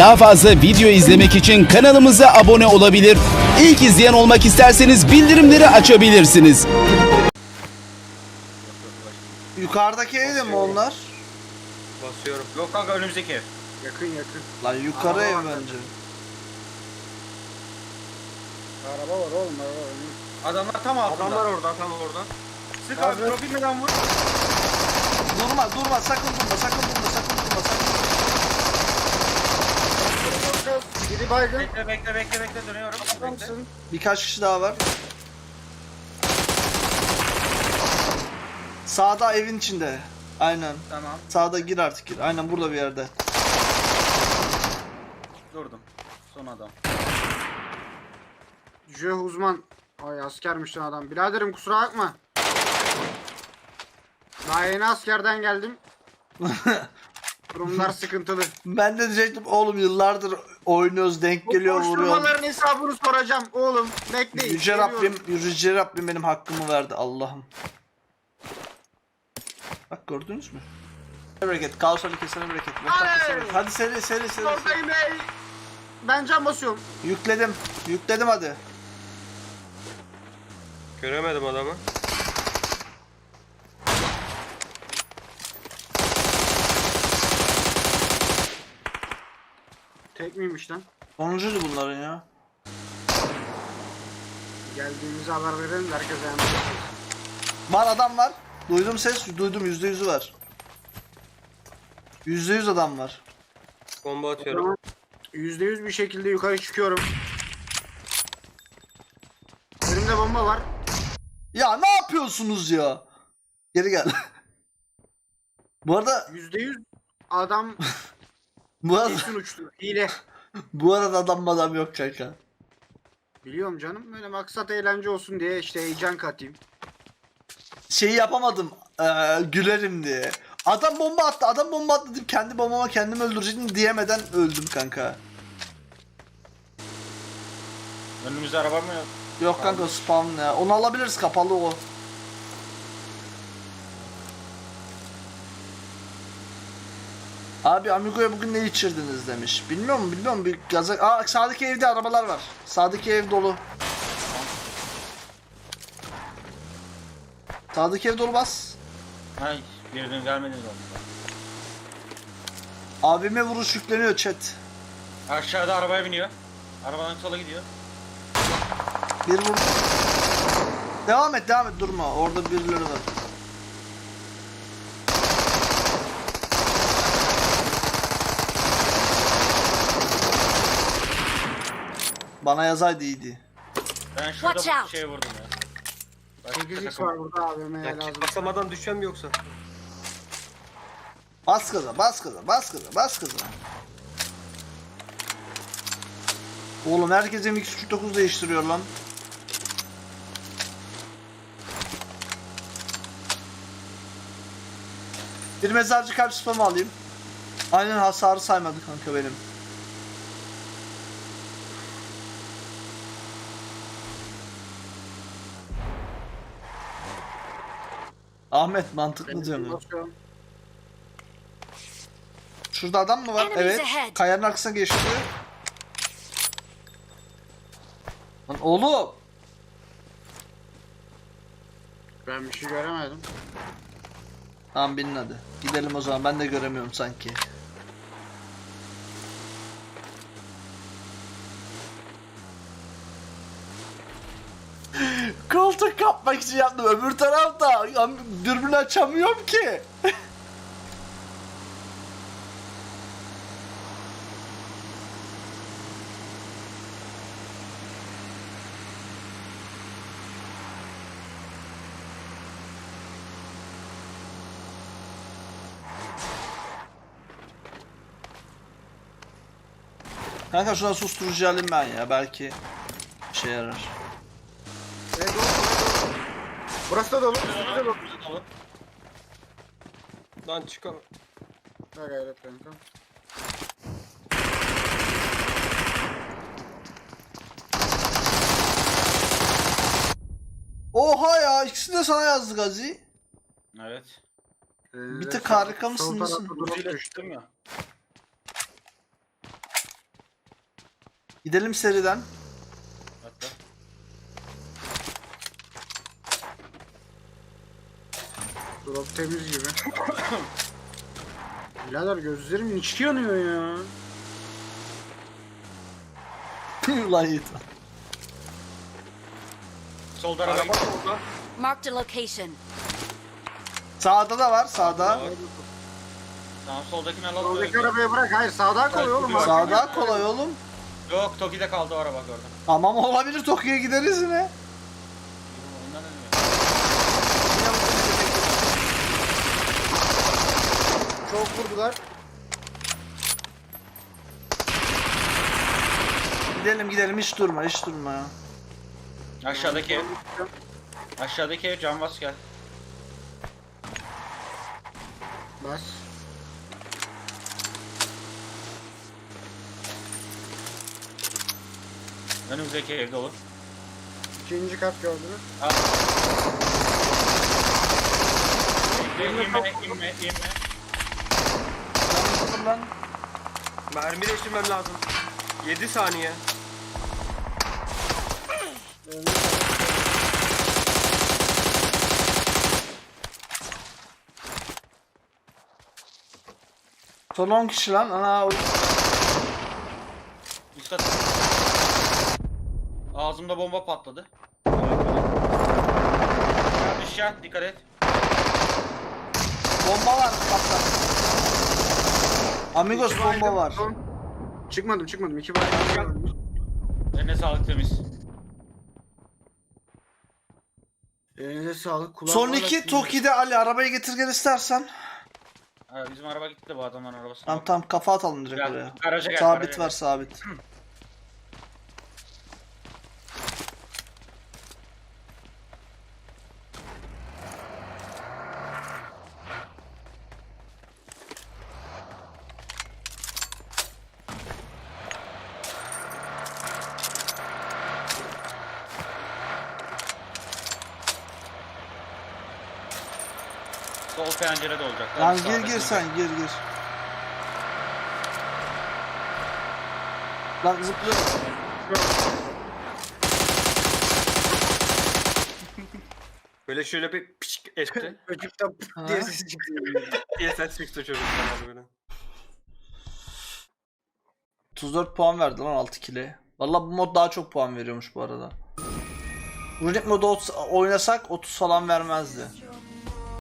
Daha fazla video izlemek için kanalımıza abone olabilir. İlk izleyen olmak isterseniz bildirimleri açabilirsiniz. Yukarıdaki ev de mi onlar? Basıyorum. Yok kanka önümüzdeki ev. Yakın yakın. Lan yukarı Araba ev var bence. Araba var oğlum araba var. Adamlar tam altında. Adamlar orada tam orada. Sık Abi. abi profilmeden vur. Durma durma sakın durma sakın durma sakın durma sakın. Baygın. Bekle bekle bekle bekle dönüyorum. Bekle. Adamsın. Birkaç kişi daha var. Sağda evin içinde. Aynen. Tamam Sağda gir artık gir. Aynen burada bir yerde. durdum. Son adam. Jö uzman. Ay askermiş lan adam. Biraderim kusura bakma. Daha yeni askerden geldim. Durumlar sıkıntılı. Ben de diyecektim oğlum yıllardır oynuyoruz denk Bu geliyor vuruyor. koşturmaların hesabını soracağım oğlum. Bekleyin. Yüce geliyorum. Rabbim, Yüce Rabbim benim hakkımı verdi Allah'ım. Bak gördünüz mü? Bereket, kaos Ali kesene bereket. Ay! seri. Hadi seri seri. seri. Oradayım ey. Ben can basıyorum. Yükledim. Yükledim hadi. Göremedim adamı. Tek miymiş lan? Sonuncuydu bunların ya. Geldiğimizi haber verelim de herkese yanlış Var adam var. Duydum ses, duydum yüzde yüzü var. Yüzde yüz adam var. Bomba atıyorum. Yüzde yüz bir şekilde yukarı çıkıyorum. Önümde bomba var. Ya ne yapıyorsunuz ya? Geri gel. bu arada, Yüzde yüz adam bu arada, kesin uçtu. Hile. bu arada adam adam yok kanka. Biliyorum canım. Böyle maksat eğlence olsun diye işte heyecan katayım. Şeyi yapamadım. eee, gülerim diye. Adam bomba attı, adam bomba attı deyip kendi bombama kendimi öldürecektim diyemeden öldüm kanka. Önümüzde araba mı yok? Yok kanka spawn ya. Onu alabiliriz kapalı o. Abi Amigo'ya bugün ne içirdiniz demiş. Bilmiyorum bilmiyorum bir gaza... Aa sağdaki evde arabalar var. Sağdaki ev dolu. Sağdaki ev dolu bas. Ay birinin gelmediniz oldu. Abime vuruş yükleniyor chat. Aşağıda arabaya biniyor. Arabadan sola gidiyor. Bir vur. Devam et devam et durma. Orada birileri var. Bana yazaydı iyiydi. Ben şurada Watch bu out. şeye vurdum ya. Başka 8x takım. var burada AVM'ye lazım. Basamadan düşeceğim mi yoksa? Bas gaza bas gaza bas gaza bas gaza. Oğlum herkes MX-39 değiştiriyor lan. Bir mezarcı kalp spamı alayım. Aynen hasarı saymadı kanka benim. Ahmet mantıklı diyorsun. Şurada adam mı var? Enemies Evet. ahead. Kayanın arkasına geçti. Lan oğlum. Ben bir şey göremedim. Tamam binin hadi. Gidelim o zaman. Ben de göremiyorum sanki. Koltuk kapmak için yaptım. Öbür tarafta dürbün açamıyorum ki. Kanka şuna susturucu alayım ben ya. Belki işe yarar. Evet, dolu, dolu, dolu. Burası da dolu. Burası da dolu. Lan çıkalım. Ha gayret kanka. Oha ya ikisini de sana yazdı Gazi. Evet. Bir tık sağlık. harika mısın, mısın? Ucuyla düştü. çıktım ya. Gidelim seriden. Drop temiz gibi. Birader gözlerim içi yanıyor ya. Ulan Yiğit. Solda araba solda. Marked a location. Sağda da var sağda. Tamam soldakini alalım. Soldaki arabayı bırak. Hayır sağdan koy oğlum. Sağ- Sağda kolay oğlum. Yok Toki'de kaldı o araba gördüm. Tamam olabilir Tokyo'ya gideriz yine. Çok vurdular. Gidelim gidelim hiç durma hiç durma ya. Aşağıdaki ev. Aşağıdaki ev canvas gel. Bas. Önümüzdeki ev dolu. İkinci kat gördünüz. Al. İnme, inme, inme, inme. Lan lan. Mermi değiştirmem lazım. 7 saniye. Son 10 kişi lan. Ana o- Üst kat. Ağzımda bomba patladı. Aşağı dikkat et. bomba var patlar. Amigos bomba var. Çıkmadım çıkmadım. İki bayram. Eline sağlık temiz. Elinize sağlık. Kulağım Son iki. Toki'de Ali arabayı getir gel istersen. Ha, bizim araba gitti bu adamların arabası. Tamam tamam kafa atalım direkt Gel, oraya. garaja gel, Sabit garaja var gel. sabit. Sol pencerede olacak. Lan gir gir sen gir gir. Lan zıplıyor. Böyle şöyle bir piçik etti. Çocukta pıt diye ses çıktı. diye ses çıktı çocuktan böyle. 34 puan verdi lan 6 kile. Valla bu mod daha çok puan veriyormuş bu arada. Runic modu oynasak 30 falan vermezdi.